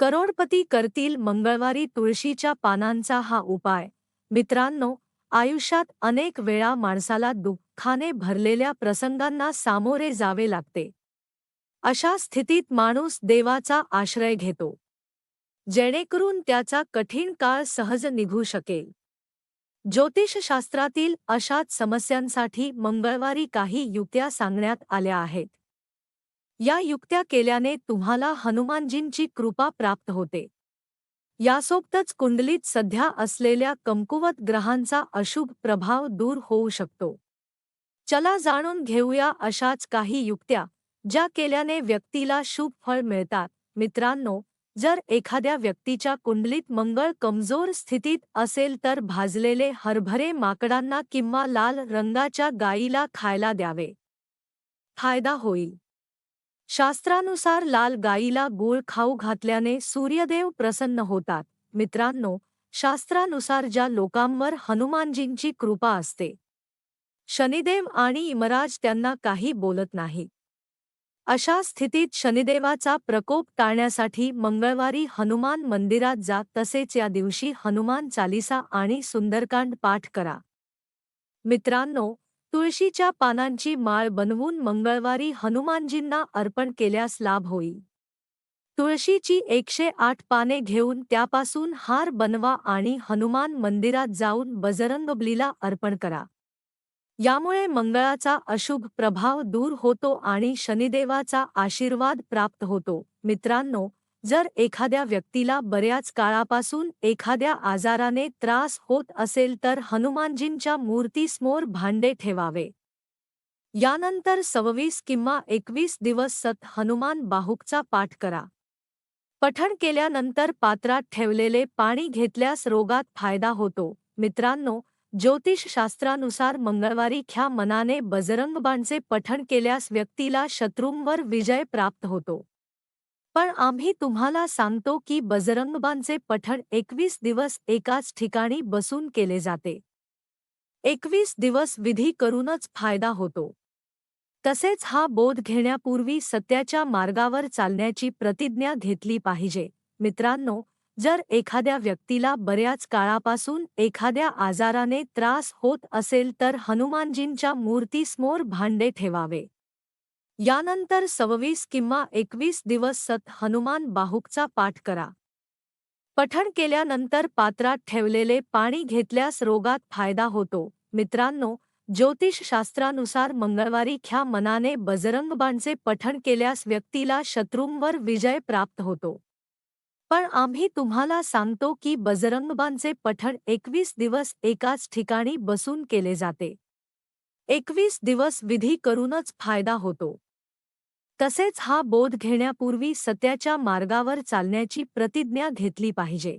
करोडपती करतील मंगळवारी तुळशीच्या पानांचा हा उपाय. मित्रांनो आयुष्यात अनेक वेळा माणसाला दुःखाने भरलेल्या प्रसंगांना सामोरे जावे लागते. अशा स्थितीत माणूस देवाचा आश्रय घेतो. जेणेकरून त्याचा कठीण काळ सहज निघू शकेल. ज्योतिषशास्त्रातील अशाच समस्यांसाठी मंगळवारी काही युक्त्या सांगण्यात आल्या आहेत. या युक्त्या केल्याने तुम्हाला हनुमानजींची कृपा प्राप्त होते. यासोबतच कुंडलीत सध्या असलेल्या कमकुवत ग्रहांचा अशुभ प्रभाव दूर होऊ शकतो. चला जाणून घेऊया अशाच काही युक्त्या ज्या केल्याने व्यक्तीला शुभ फळ मिळतात. मित्रांनो जर एखाद्या व्यक्तीच्या कुंडलीत मंगळ कमजोर स्थितीत असेल तर भाजलेले हरभरे माकडांना किंवा लाल रंगाच्या गायीला खायला द्यावे. फायदा होईल. शास्त्रानुसार लाल गायीला गूळ खाऊ घातल्याने सूर्यदेव प्रसन्न होतात. मित्रांनो शास्त्रानुसार ज्या लोकांवर हनुमानजींची कृपा असते शनिदेव आणि इमराज त्यांना काही बोलत नाही. अशा स्थितीत शनिदेवाचा प्रकोप टाळण्यासाठी मंगळवारी हनुमान मंदिरात जा तसेच या दिवशी हनुमान चालिसा आणि सुंदरकांड पाठ करा. मित्रांनो तुळशीच्या पानांची माळ बनवून मंगळवारी हनुमानजींना अर्पण केल्यास लाभ होईल. तुळशीची एकशे आठ पाने घेऊन त्यापासून हार बनवा आणि हनुमान मंदिरात जाऊन बजरंगबलीला अर्पण करा. यामुळे मंगळाचा अशुभ प्रभाव दूर होतो आणि शनिदेवाचा आशीर्वाद प्राप्त होतो. मित्रांनो जर एखाद्या व्यक्तीला बऱ्याच काळापासून एखाद्या आजाराने त्रास होत असेल तर हनुमानजींच्या मूर्तीसमोर भांडे ठेवावे. यानंतर सव्वीस किंवा एकवीस दिवस सत हनुमान बाहुकचा पाठ करा. पठण केल्यानंतर पात्रात ठेवलेले पाणी घेतल्यास रोगात फायदा होतो. मित्रांनो ज्योतिषशास्त्रानुसार मंगळवारी ख्या मनाने बजरंगबाणचे पठण केल्यास व्यक्तीला शत्रूंवर विजय प्राप्त होतो. पण आम्ही तुम्हाला सांगतो की बजरंगबांचे पठण एकवीस दिवस एकाच ठिकाणी बसून केले जाते. एकवीस दिवस विधी करूनच फायदा होतो. तसेच हा बोध घेण्यापूर्वी सत्याच्या मार्गावर चालण्याची प्रतिज्ञा घेतली पाहिजे. मित्रांनो जर एखाद्या व्यक्तीला बऱ्याच काळापासून एखाद्या आजाराने त्रास होत असेल तर हनुमानजींच्या मूर्तीसमोर भांडे ठेवावे. यानंतर सव्वीस किंवा एकवीस दिवस सत हनुमान बाहुकचा पाठ करा. पठण केल्यानंतर पात्रात ठेवलेले पाणी घेतल्यास रोगात फायदा होतो. मित्रांनो ज्योतिषशास्त्रानुसार मंगळवारी ख्या मनाने बजरंगबाणचे पठण केल्यास व्यक्तीला शत्रूंवर विजय प्राप्त होतो. पण आम्ही तुम्हाला सांगतो की बजरंगबाणचे पठण एकवीस दिवस एकाच ठिकाणी बसून केले जाते. एकवीस दिवस विधी करूनच फायदा होतो. तसेच हा बोध घेण्यापूर्वी सत्याच्या मार्गावर चालण्याची प्रतिज्ञा घेतली पाहिजे.